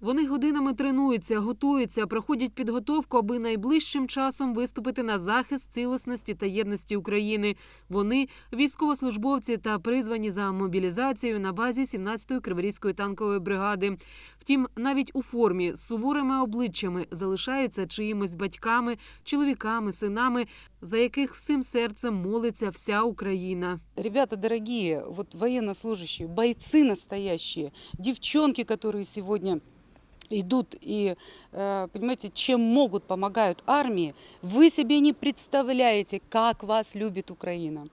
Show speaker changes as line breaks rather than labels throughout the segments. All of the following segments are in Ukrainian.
Вони годинами тренуються, готуються, проходять підготовку, аби найближчим часом виступити на захист цілісності та єдності України. Вони військовослужбовці та призвані за мобілізацією на базі 17-ї криворізької танкової бригади. Втім, навіть у формі з суворими обличчями залишаються чиїмось батьками, чоловіками, синами, за яких всім серцем молиться вся Україна.
Ребята дорогие, вот военнослужащие, бойцы настоящие, девчонки, которые сегодня идут и, э, понимаете, чем могут, помогают армии, вы себе не представляете, как вас любит Украина.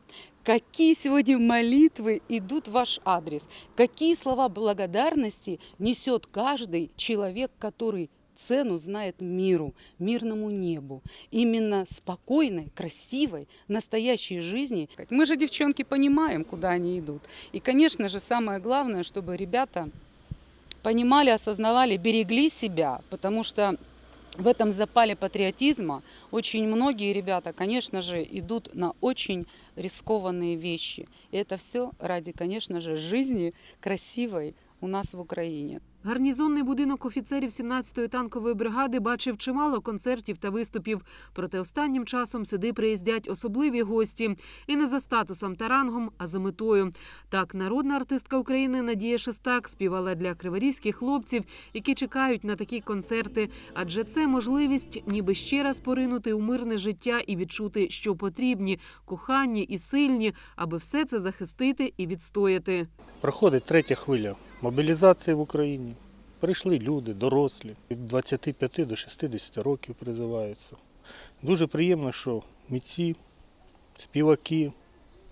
Какие сегодня молитвы идут в ваш адрес, какие слова благодарности несет каждый человек, который цену знает миру, мирному небу, именно спокойной, красивой, настоящей жизни. Мы же, девчонки, понимаем, куда они идут. И, конечно же, самое главное, чтобы ребята понимали, осознавали, берегли себя, потому что в этом запале патриотизма очень многие ребята, конечно же, идут на очень рискованные вещи. И это все ради, конечно же, жизни красивой у нас в Украине.
Гарнізонний будинок офіцерів 17-ї танкової бригади бачив чимало концертів та виступів. Проте останнім часом сюди приїздять особливі гості і не за статусом та рангом, а за метою. Так, народна артистка України Надія Шестак співала для криворізьких хлопців, які чекають на такі концерти. Адже це можливість, ніби ще раз поринути у мирне життя і відчути, що потрібні коханні і сильні, аби все це захистити і відстояти.
Проходить третя хвиля мобілізації в Україні. Прийшли люди, дорослі, від 25 до 60 років призиваються. Дуже приємно, що митці, співаки,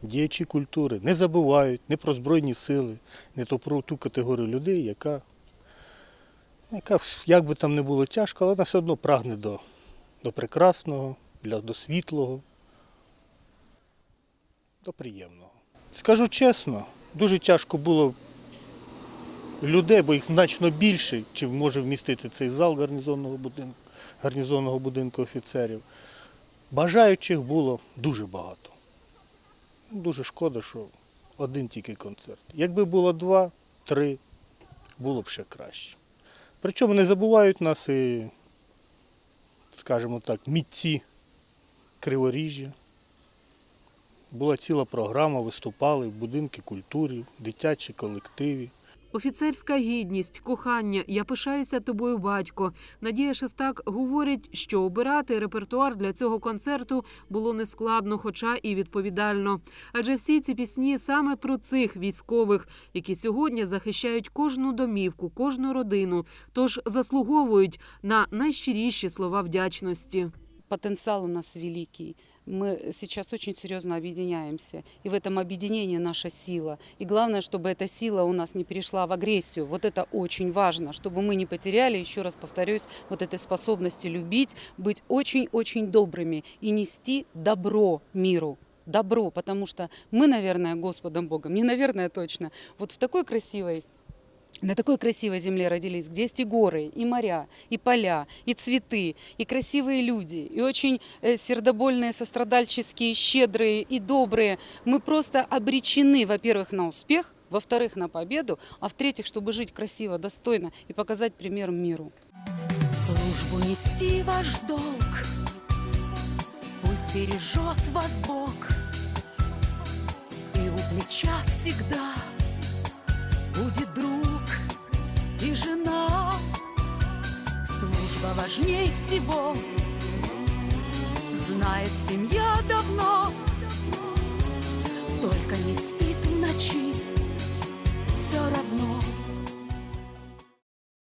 діячі культури не забувають не про Збройні сили, не то про ту категорію людей, яка, яка як би там не було тяжко, але вона все одно прагне до, до прекрасного, до світлого, до приємного. Скажу чесно, дуже тяжко було людей, бо їх значно більше, чим може вмістити цей зал гарнізонного будинку, гарнізонного будинку офіцерів. Бажаючих було дуже багато. Ну, Дуже шкода, що один тільки концерт. Якби було два, три, було б ще краще. Причому не забувають нас і, скажімо так, мітці Криворіжжя. Була ціла програма, виступали в будинки культури, дитячі колективі.
Офіцерська гідність, кохання, я пишаюся тобою, батько. Надія Шестак говорить, що обирати репертуар для цього концерту було нескладно, хоча і відповідально. Адже всі ці пісні саме про цих військових, які сьогодні захищають кожну домівку, кожну родину, тож заслуговують на найщиріші слова вдячності.
Потенциал у нас великий. Мы сейчас очень серьезно объединяемся. И в этом объединении наша сила. И главное, чтобы эта сила у нас не перешла в агрессию. Вот это очень важно, чтобы мы не потеряли, еще раз повторюсь, вот этой способности любить, быть очень-очень добрыми и нести добро миру. Добро, потому что мы, наверное, Господом Богом, не наверное точно, вот в такой красивой на такой красивой земле родились, где есть и горы, и моря, и поля, и цветы, и красивые люди, и очень э, сердобольные, сострадальческие, щедрые и добрые. Мы просто обречены, во-первых, на успех, во-вторых, на победу, а в-третьих, чтобы жить красиво, достойно и показать пример миру.
Службу нести ваш долг, пусть бережет вас Бог, и у плеча всегда будет и. Служба важней всего, знает семья